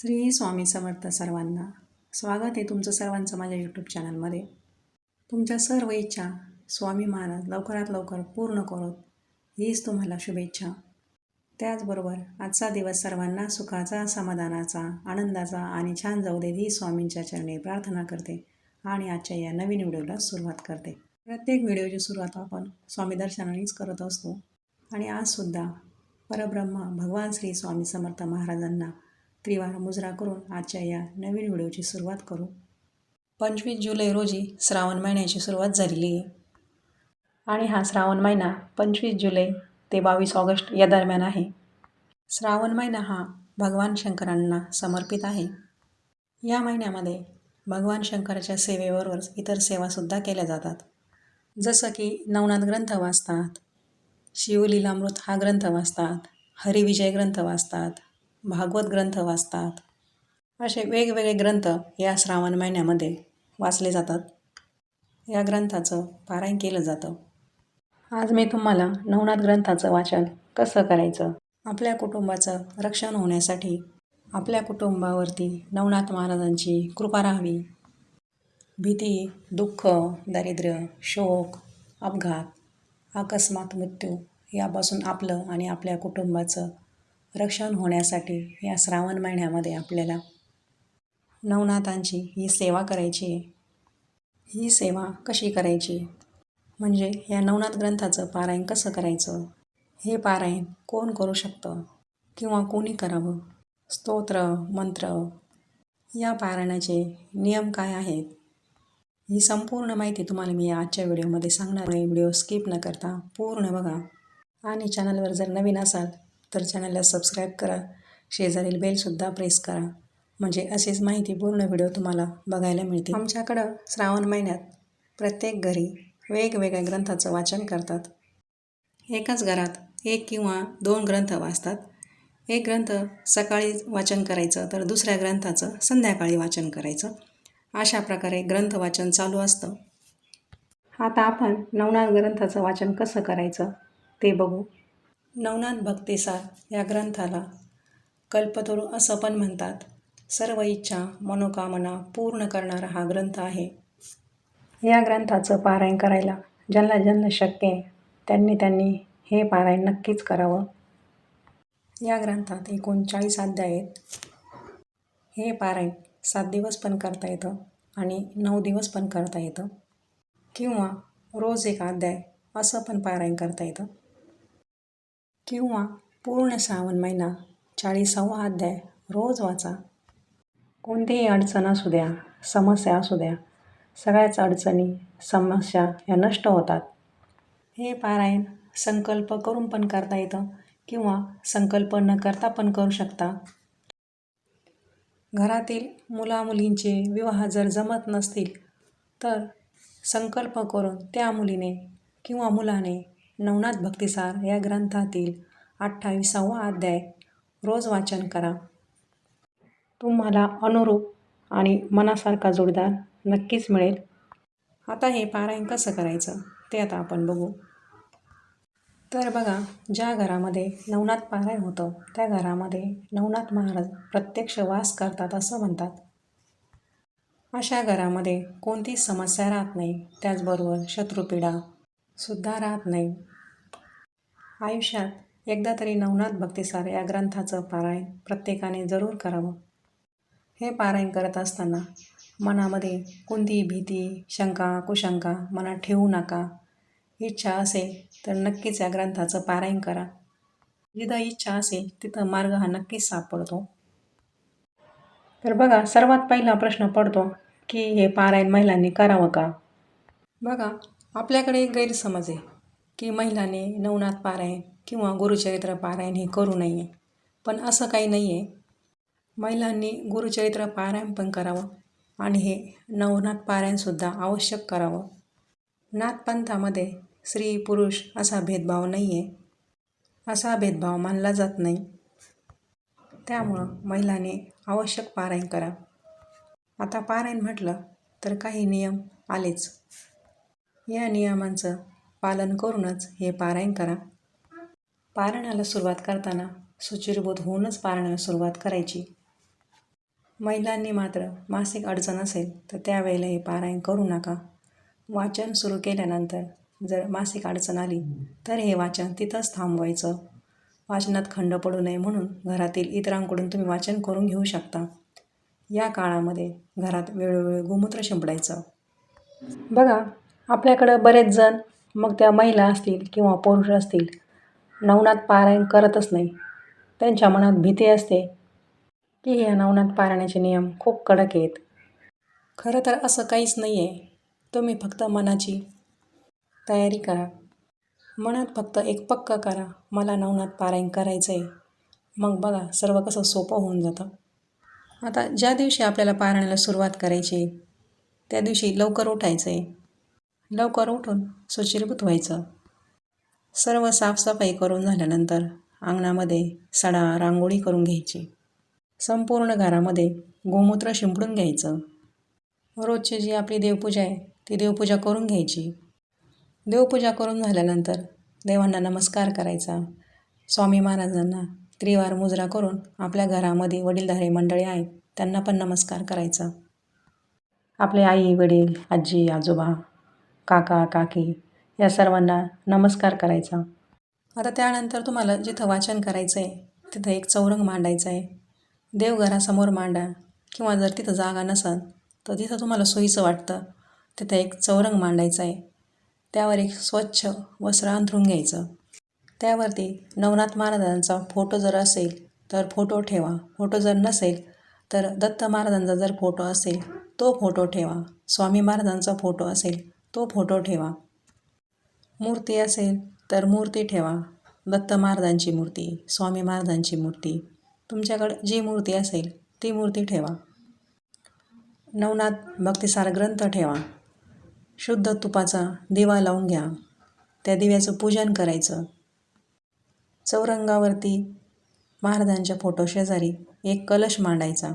श्री स्वामी समर्थ सर्वांना स्वागत आहे तुमचं सर्वांचं माझ्या यूट्यूब चॅनलमध्ये तुमच्या सर्व इच्छा स्वामी महाराज लवकरात लवकर पूर्ण करोत हीच तुम्हाला शुभेच्छा. त्याचबरोबर आजचा दिवस सर्वांना सुखाचा समाधानाचा आनंदाचा आणि छान जाऊ दे ही स्वामींच्या चरणी प्रार्थना करते आणि आजच्या या नवीन व्हिडिओला सुरुवात करते. प्रत्येक व्हिडिओची सुरुवात आपण स्वामी दर्शनानेच करत असतो. आणि आजसुद्धा परब्रह्म भगवान श्री स्वामी समर्थ महाराजांना त्रिवार मुजरा करून आजच्या या नवीन व्हिडिओची सुरुवात करू. पंचवीस जुलै रोजी श्रावण महिन्याची सुरुवात झालेली. आहे आणि हा श्रावण महिना पंचवीस जुलै ते बावीस ऑगस्ट या दरम्यान आहे. श्रावण महिना हा भगवान शंकरांना समर्पित आहे. या महिन्यामध्ये भगवान शंकराच्या सेवेबरोबरच इतर सेवासुद्धा केल्या जातात. जसं की नवनाथ ग्रंथ वाचतात शिवलीलामृत हा ग्रंथ वाचतात हरिविजय ग्रंथ वाचतात भागवत ग्रंथ वाचतात. असे वेगवेगळे ग्रंथ या श्रावण महिन्यामध्ये वाचले जातात. या ग्रंथाचं पारायण केलं जातं. आज मी तुम्हाला नवनाथ ग्रंथाचं वाचन कसं करायचं? आपल्या कुटुंबाचं रक्षण होण्यासाठी आपल्या कुटुंबावरती नवनाथ महाराजांची कृपा राहावी. भीती दुःख दारिद्र्य शोक अपघात अकस्मात मृत्यू यापासून आपलं आणि आपल्या कुटुंबाचं रक्षण होण्यासाठी या श्रावण महिन्यामध्ये आपल्याला नवनाथांची ही सेवा करायची आहे. ही सेवा कशी करायची? म्हणजे या नवनाथ ग्रंथाचं पारायण कसं करायचं? हे पारायण कोण करू शकतं? किंवा कोणी करावं? स्तोत्र मंत्र या पारायणाचे नियम काय आहेत? ही संपूर्ण माहिती तुम्हाला मी आजच्या व्हिडिओमध्ये सांगणार आहे. व्हिडिओ स्किप न करता पूर्ण बघा. आणि चॅनलवर जर नवीन असाल तर चॅनलला सबस्क्राईब करा. शेजारील बेलसुद्धा प्रेस करा. म्हणजे अशीच माहिती पूर्ण व्हिडिओ तुम्हाला बघायला मिळते आमच्याकडं श्रावण महिन्यात प्रत्येक घरी वेगवेगळ्या ग्रंथाचं वाचन करतात. एकाच घरात एक किंवा दोन ग्रंथ वाचतात. एक ग्रंथ सकाळी वाचन करायचं तर दुसऱ्या ग्रंथाचं संध्याकाळी वाचन करायचं. अशा प्रकारे ग्रंथ वाचन चालू असतं. आता आपण नवनाथ ग्रंथाचं वाचन कसं करायचं ते बघू. नवनाथ भक्तिसार या ग्रंथाला कल्पतरू असं पण म्हणतात. सर्व इच्छा मनोकामना पूर्ण करणारा हा ग्रंथ आहे. या ग्रंथाचं पारायण करायला ज्यांना ज्यांना शक्य आहे त्यांनी त्यांनी हे पारायण नक्कीच करावं. या ग्रंथात एकूण चाळीस अध्याय आहेत. हे पारायण सात दिवस पण करता येतं आणि नऊ दिवस पण करता येतं. किंवा रोज एक अध्याय असं पण पारायण करता येतं. किंवा पूर्ण श्रावण महिना चाळीसावा अध्याय रोज वाचा. कोणतीही अडचण असू द्या समस्या असू द्या सगळ्याच अडचणी समस्या या नष्ट होतात. हे पारायण संकल्प करून पण करता येतं किंवा संकल्प न करता पण करू शकता. घरातील मुलामुलींचे विवाह जर जमत नसतील तर संकल्प करून त्या मुलीने किंवा मुलाने नवनाथ भक्तिसार या ग्रंथातील अठ्ठावीसावा अध्याय. रोज वाचन करा. तुम्हाला अनुरूप आणि मनासारखा जोडदार नक्कीच मिळेल. आता हे पारायण कसं करायचं ते आता आपण बघू. तर बघा ज्या घरामध्ये नवनाथ पारायण होतं त्या घरामध्ये नवनाथ महाराज प्रत्यक्ष वास करतात असं म्हणतात. अशा घरामध्ये कोणतीच समस्या राहत नाही. त्याचबरोबर शत्रुपीडा सुद्धा राहत नाही. आयुष्यात एकदा तरी नवनाथ भक्तिसार या ग्रंथाचं पारायण प्रत्येकाने जरूर करावं. हे पारायण करत असताना मनामध्ये कोणतीही भीती शंका कुशंका मनात ठेवू नका. इच्छा असेल तर नक्कीच या ग्रंथाचं पारायण करा. जिथं इच्छा असेल तिथं मार्ग हा नक्कीच सापडतो. तर बघा सर्वात पहिला प्रश्न पडतो की हे पारायण महिलांनी करावं का? बघा आपल्याकडे एक गैरसमज आहे की महिलांनी नवनाथ पारायण किंवा गुरुचरित्र पारायण हे करू नये. पण असं काही नाही आहे महिलांनी गुरुचरित्र पारायण पण करावं आणि हे नवनाथ पारायणसुद्धा आवश्यक करावं. नाथपंथामध्ये स्त्री पुरुष असा भेदभाव नाही आहे असा भेदभाव मानला जात नाही. त्यामुळं महिलांनी आवश्यक पारायण करा. आता पारायण म्हटलं तर काही नियम आलेच. या नियमांचं पालन करूनच हे पारायण करा. पारायणाला सुरुवात करताना सुचिरबोध होऊनच पारायणाला सुरुवात करायची. महिलांनी मात्र मासिक अडचण असेल तर त्यावेळेला हे पारायण करू नका. वाचन सुरू केल्यानंतर जर मासिक अडचण आली तर हे वाचन तिथंच थांबवायचं. वाचनात खंड पडू नये म्हणून घरातील इतरांकडून तुम्ही वाचन करून घेऊ शकता. या काळामध्ये घरात वेळोवेळी गोमूत्र शिंपडायचं. बघा आपल्याकडं बरेच जण मग त्या महिला असतील किंवा पुरुष असतील नवनाथ पारायण करतच नाही. त्यांच्या मनात भीती असते की या नवनाथ पारायणाचे नियम खूप कडक आहेत. खरं तर असं काहीच नाही आहे तुम्ही फक्त मनाची तयारी करा. मनात फक्त एक पक्क करा मला नवनाथ पारायण करायचं आहे मग बघा सर्व कसं सोपं होऊन जातं. आता ज्या दिवशी आपल्याला पारायणाला सुरुवात करायची त्या दिवशी लवकर उठायचं आहे लवकर उठून सुचिरभूत व्हायचं. सर्व साफसफाई करून झाल्यानंतर अंगणामध्ये सडा रांगोळी करून घ्यायची. संपूर्ण घरामध्ये गोमूत्र शिंपडून घ्यायचं. रोजची जी आपली देवपूजा आहे ती देवपूजा करून घ्यायची. देवपूजा करून झाल्यानंतर देवांना नमस्कार करायचा. स्वामी महाराजांना त्रिवार मुजरा करून आपल्या घरामध्ये वडीलधारे मंडळी आहेत त्यांना पण नमस्कार करायचा. आपले आई वडील आजी आजोबा काका काकी या सर्वांना नमस्कार करायचा. आता त्यानंतर तुम्हाला जिथं वाचन करायचं आहे तिथं एक चौरंग मांडायचं आहे देवघरासमोर मांडा किंवा जर तिथं जागा नसेल तर तिथं तुम्हाला सोयीचं वाटतं. तिथं एक चौरंग मांडायचं आहे त्यावर एक स्वच्छ वस्त्र अंथरून घ्यायचं. त्यावरती नवनाथ महाराजांचा फोटो जर असेल तर फोटो ठेवा. फोटो जर नसेल तर दत्त महाराजांचा जर फोटो असेल तो फोटो ठेवा. स्वामी महाराजांचा फोटो असेल तो फोटो ठेवा. मूर्ती असेल तर मूर्ती ठेवा. दत्त महाराजांची मूर्ती स्वामी महाराजांची मूर्ती तुमच्याकडं जी मूर्ती असेल ती मूर्ती ठेवा. नवनाथ भक्तिसार ग्रंथ ठेवा. शुद्ध तुपाचा दिवा लावून घ्या. त्या दिव्याचं पूजन करायचं. चौरंगावरती महाराजांच्या फोटो शेजारी एक कलश मांडायचा.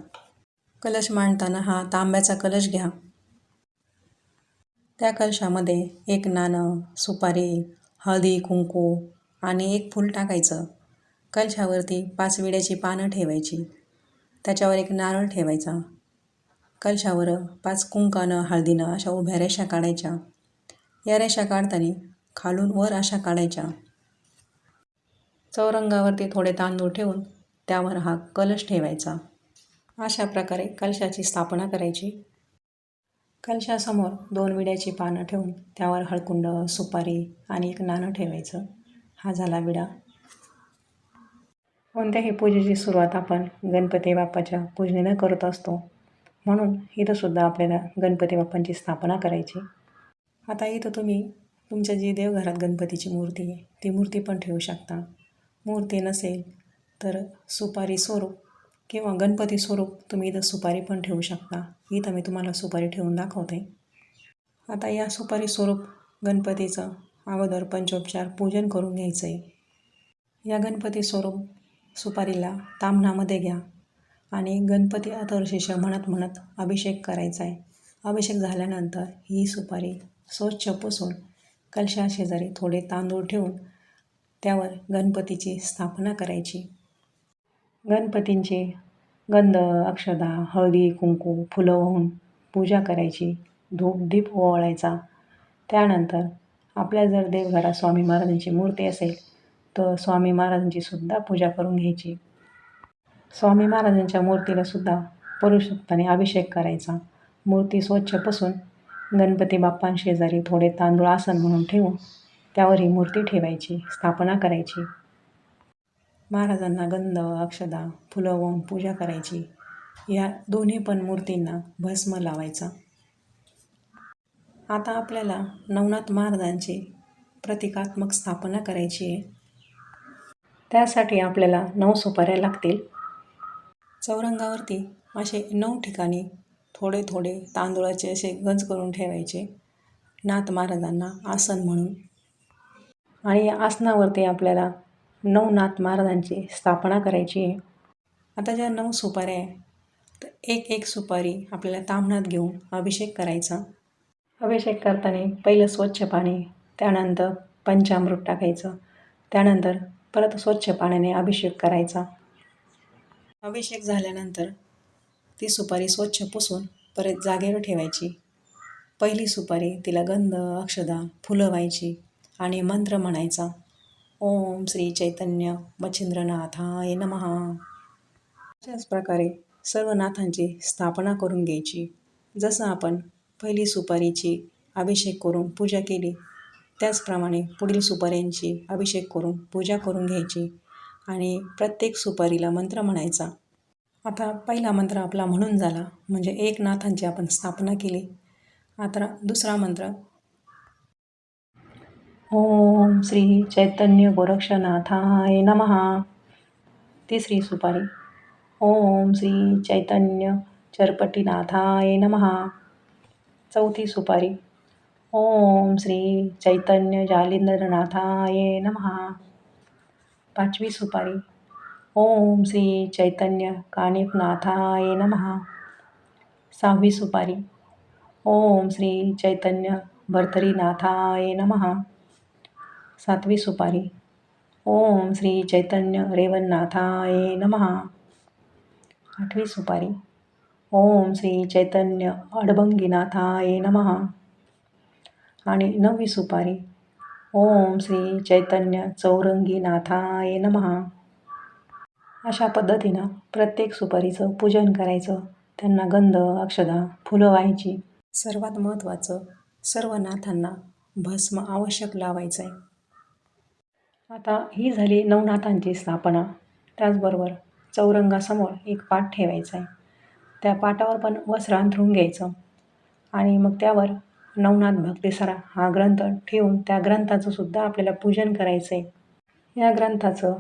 कलश मांडताना हा तांब्याचा कलश घ्या. त्या कलशामध्ये एक नाणं सुपारी हळदी कुंकू आणि एक फूल टाकायचं. कलशावरती पाच विड्याची पानं ठेवायची. त्याच्यावर एक नारळ ठेवायचा. कलशावर पाच कुंकानं हळदीनं अशा उभ्या रेषा काढायच्या. या रेषा काढताना खालून वर अशा काढायच्या. चौरंगावरती थोडे तांदूळ ठेवून त्यावर हा कलश ठेवायचा. अशा प्रकारे कलशाची स्थापना करायची. कलशासमोर दोन विड्याची पानं ठेवून त्यावर हळकुंड सुपारी आणि एक नाणं ठेवायचं. हा झाला विडा. कोणत्याही पूजेची सुरुवात आपण गणपती बाप्पाच्या पूजनेनं करत असतो. म्हणून इथंसुद्धा आपल्याला गणपती बाप्पांची स्थापना करायची. आता इथं तुम्ही तुमच्या जी देवघरात गणपतीची मूर्ती आहे ती मूर्ती पण ठेवू शकता. मूर्ती नसेल तर सुपारी स्वरूप किंवा गणपती स्वरूप तुम्ही इथं सुपारी पण ठेवू शकता. इथं मी तुम्हाला सुपारी ठेवून दाखवते. आता या सुपारी स्वरूप गणपतीचं अगोदर पंचोपचार पूजन करून घ्यायचं आहे या गणपती स्वरूप सुपारीला तामणामध्ये घ्या आणि गणपती अथर्शिष म्हणत म्हणत अभिषेक करायचा आहे अभिषेक झाल्यानंतर ही सुपारी स्वच्छ पुसून कलशा शेजारी थोडे तांदूळ ठेवून त्यावर गणपतीची स्थापना करायची. गणपतींची गंध अक्षदा हळदी कुंकू फुलं वाहून पूजा करायची धूप दीप ओवाळायचा. त्यानंतर आपल्या जर देवघरात स्वामी महाराजांची मूर्ती असेल तर स्वामी महाराजांची सुद्धा पूजा करून घ्यायची. स्वामी महाराजांच्या मूर्तीला सुद्धा पुरुषोत्ताने अभिषेक करायचा. मूर्ती स्वच्छ पसून गणपती बाप्पांशेजारी थोडे तांदूळ आसन म्हणून ठेवून त्यावर ही मूर्ती ठेवायची स्थापना करायची. महाराजांना गंध अक्षदा फुलं वाहून पूजा करायची. या दोन्ही पण मूर्तींना भस्म लावायचा. आता आपल्याला नवनाथ महाराजांची प्रतिकात्मक स्थापना करायची आहे. त्यासाठी आपल्याला नऊ सुपाऱ्या लागतील. चौरंगावरती असे नऊ ठिकाणी थोडे थोडे तांदूळाचे असे गंज करून ठेवायचे. नाथ महाराजांना आसन म्हणून. आणि या आसनावरती आपल्याला नऊ नाथ महाराजांची स्थापना करायची आहे. आता ज्या नऊ सुपाऱ्या आहे तर एक एक सुपारी आपल्याला तांबणात घेऊन अभिषेक करायचा. अभिषेक करताना पहिलं स्वच्छ पाणी त्यानंतर पंचामृत टाकायचं त्यानंतर परत स्वच्छ पाण्याने अभिषेक करायचा. अभिषेक झाल्यानंतर ती सुपारी स्वच्छ पुसून परत जागेवर ठेवायची. पहिली सुपारी तिला गंध अक्षदा फुलं व्हायची आणि मंत्र म्हणायचा. ओम श्री चैतन्य मच्छिंद्रनाथाय नमः. अशाच प्रकारे सर्व नाथांची स्थापना करून घ्यायची. जसं आपण पहिली सुपारीची अभिषेक करून पूजा केली त्याचप्रमाणे पुढील सुपाऱ्यांची अभिषेक करून पूजा करून घ्यायची आणि प्रत्येक सुपारीला मंत्र म्हणायचा. आता पहिला मंत्र आपला म्हणून झाला म्हणजे एक नाथांची आपण स्थापना केली. आता दुसरा मंत्र ओम श्री चैतन्य गोरक्षनाथाय नमः। तिसरी सुपारी। ओम श्री चैतन्य चरपटीनाथाय नमः। चौथी सुपारी। ओम श्री चैतन्य जालिंद्रनाथाय नमहा पाचवी सुपारी। ओम श्री चैतन्य कानिफनाथाय नमः। सहावी सुपारी। ओम श्री चैतन्य भर्तरीनाथाय नमः। सातवी सुपारी. ओम श्री चैतन्य रेवन्नाथाय नमः. आठवी सुपारी. ओम श्री चैतन्य अडभंगीनाथाय नमः. आणि नववी सुपारी. ओम श्री चैतन्य चौरंगीनाथाय नमः. अशा पद्धतीनं प्रत्येक सुपारीचं पूजन करायचं. त्यांना गंध अक्षदा फुलं व्हायची. सर्वात महत्त्वाचं सर्व नाथांना भस्म आवश्यक लावायचं आहे आता ही झाली नवनाथांची स्थापना. त्याचबरोबर चौरंगासमोर एक पाट ठेवायचा आहे त्या पाटावर पण वस्त्र अंथरून घ्यायचं. आणि मग त्यावर नवनाथ भक्तिसरा हा ग्रंथ ठेवून त्या ग्रंथाचं सुद्धा आपल्याला पूजन करायचं आहे या ग्रंथाचं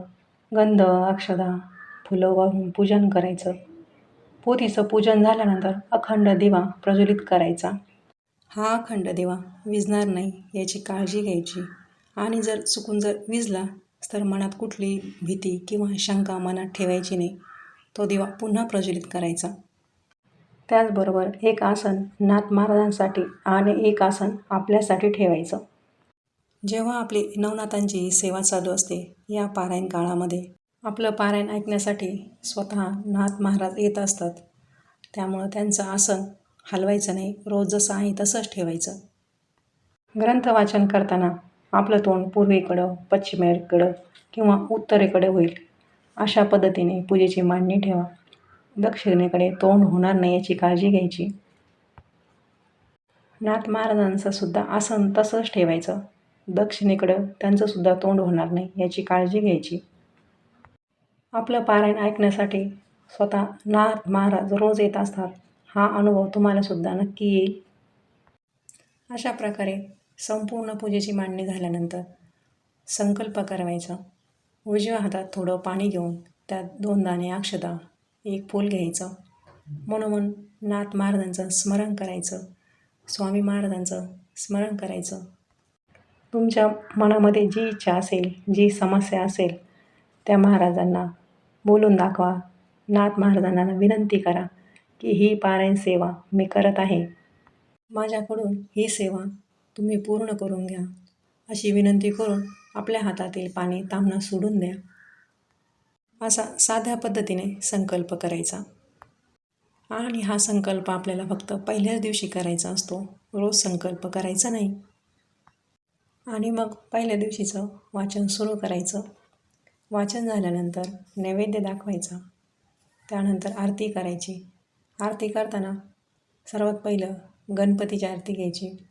गंध अक्षदा फुलं वाहून पूजन करायचं. पोथीचं पूजन झाल्यानंतर अखंड दिवा प्रज्वलित करायचा. हा अखंड दिवा विजणार नाही याची काळजी घ्यायची. आणि जर चुकून जर विजला तर मनात कुठली भीती किंवा शंका मनात ठेवायची नाही. तो दिवा पुन्हा प्रज्वलित करायचा. त्याचबरोबर एक आसन नाथ महाराजांसाठी आणि एक आसन आपल्यासाठी ठेवायचं. जेव्हा आपली नवनाथांची सेवा चालू असते या पारायण काळामध्ये आपलं पारायण ऐकण्यासाठी स्वतः नाथ महाराज येत असतात. त्यामुळं त्यांचं आसन हलवायचं नाही रोज जसं आहे तसंच ठेवायचं. ग्रंथ वाचन करताना आपलं तोंड पूर्वेकडं पश्चिमेकडं किंवा उत्तरेकडे होईल. अशा पद्धतीने पूजेची मांडणी ठेवा. दक्षिणेकडे तोंड होणार नाही याची काळजी घ्यायची. नाथ महाराजांचं सुद्धा आसन तसंच ठेवायचं. दक्षिणेकडं त्यांचंसुद्धा तोंड होणार नाही याची काळजी घ्यायची. आपलं पारायण ऐकण्यासाठी स्वतः नाथ महाराज रोज येत असतात. हा अनुभव तुम्हालासुद्धा नक्की येईल. अशा प्रकारे संपूर्ण पूजेची मांडणी झाल्यानंतर संकल्प करावायचा. उजव्या हातात थोडं पाणी घेऊन त्यात दोन दाणे अक्षता एक फूल घ्यायचं. म्हणून नाथ महाराजांचं स्मरण करायचं. स्वामी महाराजांचं स्मरण करायचं. तुमच्या मनामध्ये जी इच्छा असेल जी समस्या असेल त्या महाराजांना बोलून दाखवा. नाथ महाराजांना विनंती करा की ही पारायण सेवा मी करत आहे. माझ्याकडून ही सेवा तुम्ही पूर्ण करून घ्या. अशी विनंती करून आपल्या हातातील पाणी तांबणं सोडून द्या. असा साध्या पद्धतीने संकल्प करायचा. आणि हा संकल्प आपल्याला फक्त पहिल्याच दिवशी करायचा असतो. रोज संकल्प करायचा नाही. आणि मग पहिल्या दिवशीचं वाचन सुरू करायचं. वाचन झाल्यानंतर नैवेद्य दाखवायचा. त्यानंतर आरती करायची. आरती करताना सर्वात पहिलं गणपतीची आरती घ्यायची.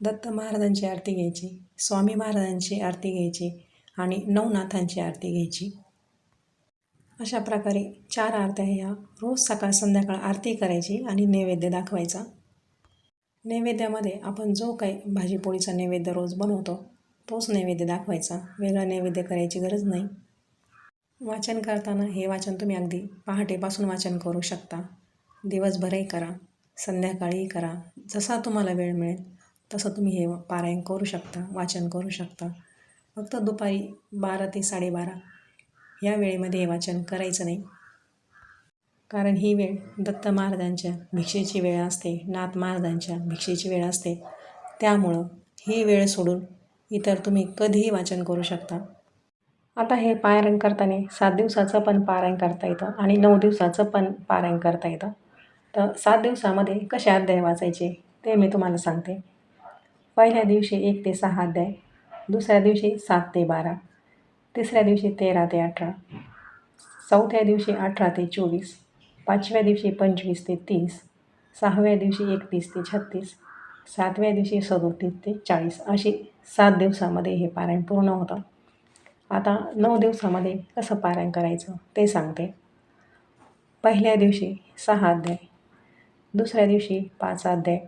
दत्त महाराजांची आरती घ्यायची स्वामी महाराजांची आरती घ्यायची आणि नवनाथांची आरती घ्यायची. अशा प्रकारे चार आरत्या ह्या रोज सकाळ संध्याकाळ आरती करायची आणि नैवेद्य दाखवायचा. नैवेद्यामध्ये आपण जो काही भाजीपोळीचा नैवेद्य रोज बनवतो तोच नैवेद्य दाखवायचा. वेगळा नैवेद्य करायची गरज नाही. वाचन करताना हे वाचन तुम्ही अगदी पहाटेपासून वाचन करू शकता. दिवसभरही करा संध्याकाळीही करा जसा तुम्हाला वेळ मिळेल. तसं तुम्ही हे पारायण करू शकता वाचन करू शकता. फक्त दुपारी बारा ते साडेबारा या वेळेमध्ये हे वाचन करायचं नाही. कारण ही वेळ दत्त महाराजांच्या भिक्षेची वेळ असते नाथ महाराजांच्या भिक्षेची वेळ असते. त्यामुळं ही वेळ सोडून इतर तुम्ही कधीही वाचन करू शकता. आता हे पारायण करताना सात दिवसाचं पण पारायण करता येतं आणि नऊ दिवसाचं पण पारायण करता येतं. तर सात दिवसामध्ये कसे अध्याय वाचायचे ते मी तुम्हाला सांगते. पहिल्या दिवशी एक ते सहा अध्याय दुसऱ्या दिवशी सात ते बारा तिसऱ्या दिवशी तेरा ते अठरा चौथ्या दिवशी अठरा ते चोवीस पाचव्या दिवशी पंचवीस ते तीस सहाव्या दिवशी एकतीस ते छत्तीस सातव्या दिवशी सदोतीस ते चाळीस अशी सात दिवसामध्ये हे पारायण पूर्ण होतं. आता नऊ दिवसामध्ये कसं पारायण करायचं ते सांगते. पहिल्या दिवशी सहा अध्याय दुसऱ्या दिवशी पाच अध्याय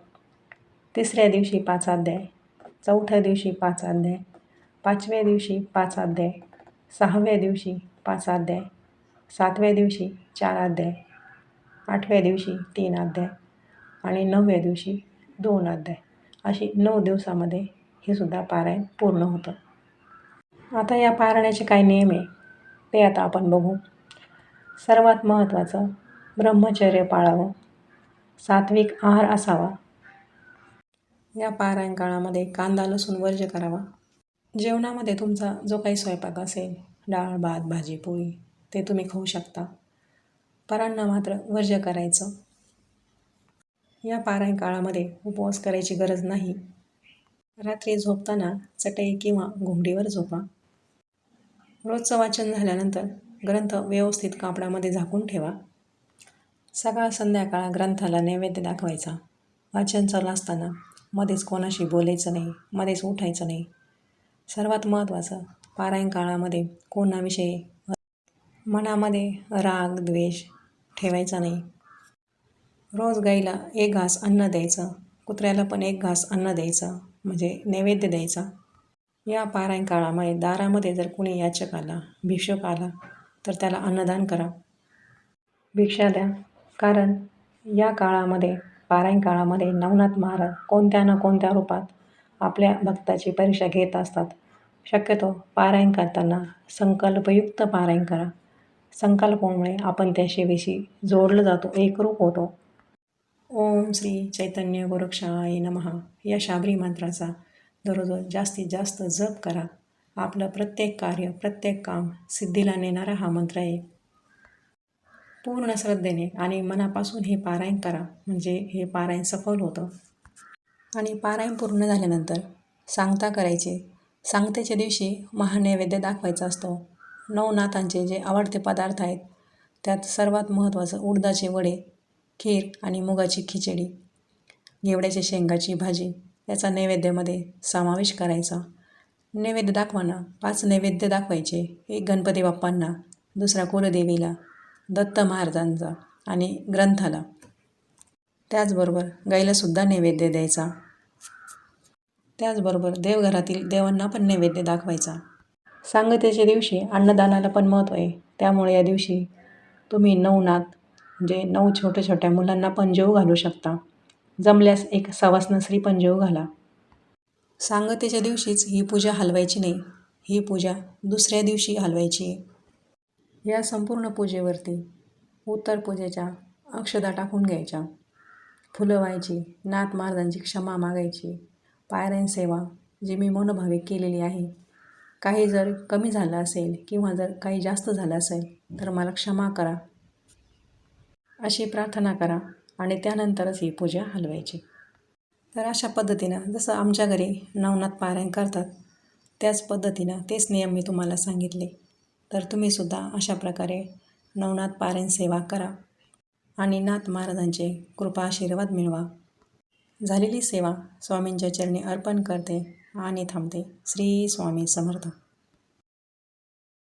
तिसऱ्या दिवशी पाच अध्याय चौथ्या दिवशी पाच अध्याय पाचव्या दिवशी पाच अध्याय सहाव्या दिवशी पाच अध्याय सातव्या दिवशी चार अध्याय आठव्या दिवशी तीन अध्याय आणि नवव्या दिवशी दोन अध्याय अशी नऊ दिवसामध्ये हे सुद्धा पारायण पूर्ण होतं. आता या पारायणाचे काय नियम आहे ते आता आपण बघू. सर्वात महत्त्वाचं ब्रह्मचर्य पाळावं. सात्विक आहार असावा. या पारायण काळामध्ये कांदा लसूण वर्ज्य करावा. जेवणामध्ये तुमचा जो काही स्वयंपाक असेल डाळ भात भाजी पोळी ते तुम्ही खाऊ शकता. परांना मात्र वर्ज्य करायचं. या पारायण काळामध्ये उपवास करायची गरज नाही. रात्री झोपताना चटई किंवा घोंगडीवर झोपा. रोजचं वाचन झाल्यानंतर ग्रंथ व्यवस्थित कापडामध्ये झाकून ठेवा. सकाळ संध्याकाळ ग्रंथाला नैवेद्य दाखवायचा. वाचन चालू असताना मध्येच कोणाशी बोलायचं नाही मध्येच उठायचं नाही. सर्वात महत्त्वाचं पारायण काळामध्ये कोणाविषयी मनामध्ये राग द्वेष ठेवायचा नाही. रोज गाईला एक घास अन्न द्यायचं कुत्र्याला पण एक घास अन्न द्यायचं म्हणजे नैवेद्य द्यायचा. या पारायण काळामध्ये दारामध्ये जर कुणी याचक आला भिक्षुक आला तर त्याला अन्नदान करा. भिक्षा द्या. कारण या काळामध्ये पारायण काळामध्ये नवनाथ महाराज कोणत्या ना कोणत्या रूपात आपल्या भक्ताची परीक्षा घेत असतात. शक्यतो पारायण करताना संकल्पयुक्त पारायण करा. संकल्पामुळे आपण त्या सेवेशी जोडलं जातो एकरूप होतो. ओम श्री चैतन्य गोरक्षाय नमहा या शाबरी मंत्राचा दररोज जास्तीत जास्त जप करा. आपलं प्रत्येक कार्य प्रत्येक काम सिद्धीला नेणारा हा मंत्र आहे. पूर्ण श्रद्धेने आणि मनापासून हे पारायण करा. म्हणजे हे पारायण सफल होतं. आणि पारायण पूर्ण झाल्यानंतर सांगता करायचे. सांगतेच्या दिवशी महानैवेद्य दाखवायचा असतो. नवनाथांचे जे आवडते पदार्थ आहेत त्यात सर्वात महत्त्वाचं उडदाचे वडे खीर आणि मुगाची खिचडी घेवड्याच्या शेंगाची भाजी याचा नैवेद्यामध्ये समावेश करायचा. नैवेद्य दाखवाना पाच नैवेद्य दाखवायचे. एक गणपती बाप्पांना दुसरा कुलदेवीला दत्त महाराजांचा आणि ग्रंथाला. त्याचबरोबर गाईलासुद्धा नैवेद्य द्यायचा. त्याचबरोबर देवघरातील देवांना पण नैवेद्य दाखवायचा. सांगतेच्या दिवशी अन्नदानाला पण महत्त्व आहे. त्यामुळे या दिवशी तुम्ही नवनाथ म्हणजे नऊ छोट्या छोट्या मुलांना पण जेव घालू शकता. जमल्यास एक सवासनश्री पण जेव घाला. सांगतेच्या दिवशीच ही पूजा हलवायची नाही. ही पूजा दुसऱ्या दिवशी हलवायची. या संपूर्ण पूजेवरती उत्तर पूजेच्या अक्षदा टाकून घ्यायच्या. फुलं व्हायची नाथ महाराजांची क्षमा मागायची पायऱ्यां सेवा जी मी मनोभाविक केलेली आहे. काही जर कमी झालं असेल किंवा जर काही जास्त झालं असेल तर मला क्षमा करा. अशी प्रार्थना करा आणि त्यानंतरच ही पूजा हलवायची. तर अशा पद्धतीनं जसं आमच्या घरी नवनाथ पारायण करतात त्याच पद्धतीनं तेच नियम मी तुम्हाला सांगितले. तर तुम्हीसुद्धा अशा प्रकारे नवनाथ पारेन सेवा करा आणि नाथ महाराजांचे कृपा आशीर्वाद मिळवा. झालेली सेवा स्वामींच्या चरणी अर्पण करते आणि थांबते. श्री स्वामी समर्थ.